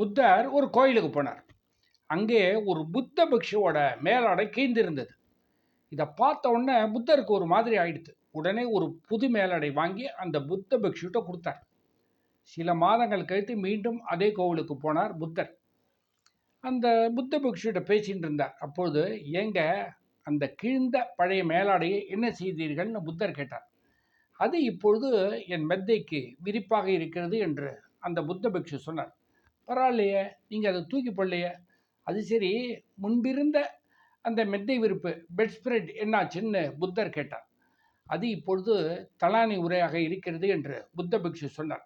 புத்தர் ஒரு கோயிலுக்கு போனார். அங்கே ஒரு புத்த பிக்ஷுவோட மேலாடை கீந்திருந்தது இதை பார்த்த உடனே புத்தருக்கு ஒரு மாதிரி ஆயிடுது உடனே ஒரு புது மேலாடை வாங்கி அந்த புத்த பிக்ஷுட்ட கொடுத்தார். சில மாதங்கள் கழித்து மீண்டும் அதே கோவிலுக்கு போனார் புத்தர். அந்த புத்த பிக்ஷுட்ட பேசிகிட்டு இருந்தார். அப்பொழுது ஏங்க அந்த கிழிந்த பழைய மேலாடையை என்ன செய்தீர்கள்னு புத்தர் கேட்டார். அது இப்பொழுது என் மெத்தைக்கு விரிப்பாக இருக்கிறது என்று அந்த புத்த பிக்ஷு சொன்னார். பரவாயில்லையே நீங்கள் அதை தூக்கி போடலையே. அது சரி முன்பிருந்த அந்த மெத்தை விருப்பு பெட் ஸ்ப்ரெட் என்னாச்சுன்னு புத்தர் கேட்டார். அது இப்பொழுது தலானி உரையாக இருக்கிறது என்று புத்த பிக்ஷு சொன்னார்.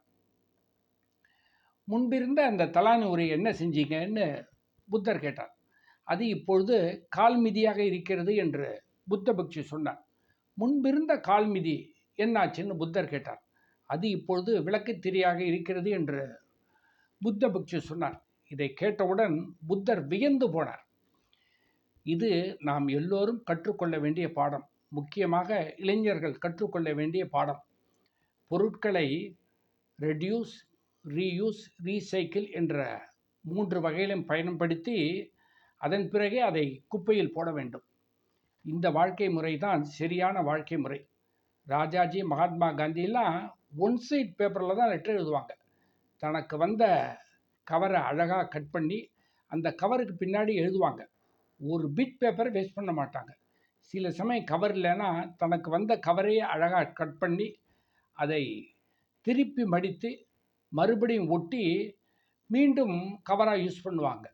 முன்பிருந்த அந்த தலானி உரை என்ன செஞ்சீங்கன்னு புத்தர் கேட்டார். அது இப்பொழுது கால்மிதியாக இருக்கிறது என்று புத்த பிக்ஷு சொன்னார். முன்பிருந்த கால்மிதி என்னாச்சுன்னு புத்தர் கேட்டார். அது இப்பொழுது விளக்குத்திரியாக இருக்கிறது என்று புத்த பிக்ஷு சொன்னார். இதை கேட்டவுடன் புத்தர் வியந்து போனார். இது நாம் எல்லோரும் கற்றுக்கொள்ள வேண்டிய பாடம். முக்கியமாக இளைஞர்கள் கற்றுக்கொள்ள வேண்டிய பாடம். பொருட்களை ரெடியூஸ் ரீயூஸ் ரீசைக்கிள் என்ற மூன்று வகையிலும் பயன்படுத்தி அதன் பிறகே அதை குப்பையில் போட வேண்டும். இந்த வாழ்க்கை முறை தான் சரியான வாழ்க்கை முறை. ராஜாஜி மகாத்மா காந்தியெல்லாம் ஒன் சைட் பேப்பரில் தான் லெட்டர் எழுதுவாங்க. தனக்கு வந்த கவரை அழகாக கட் பண்ணி அந்த கவருக்கு பின்னாடி எழுதுவாங்க. ஒரு பிட் பேப்பரை வேஸ்ட் பண்ண மாட்டாங்க. சில சமயம் கவர் இல்லைன்னா தனக்கு வந்த கவரையே அழகாக கட் பண்ணி அதை திருப்பி மடித்து மறுபடியும் ஒட்டி மீண்டும் கவராக யூஸ் பண்ணுவாங்க.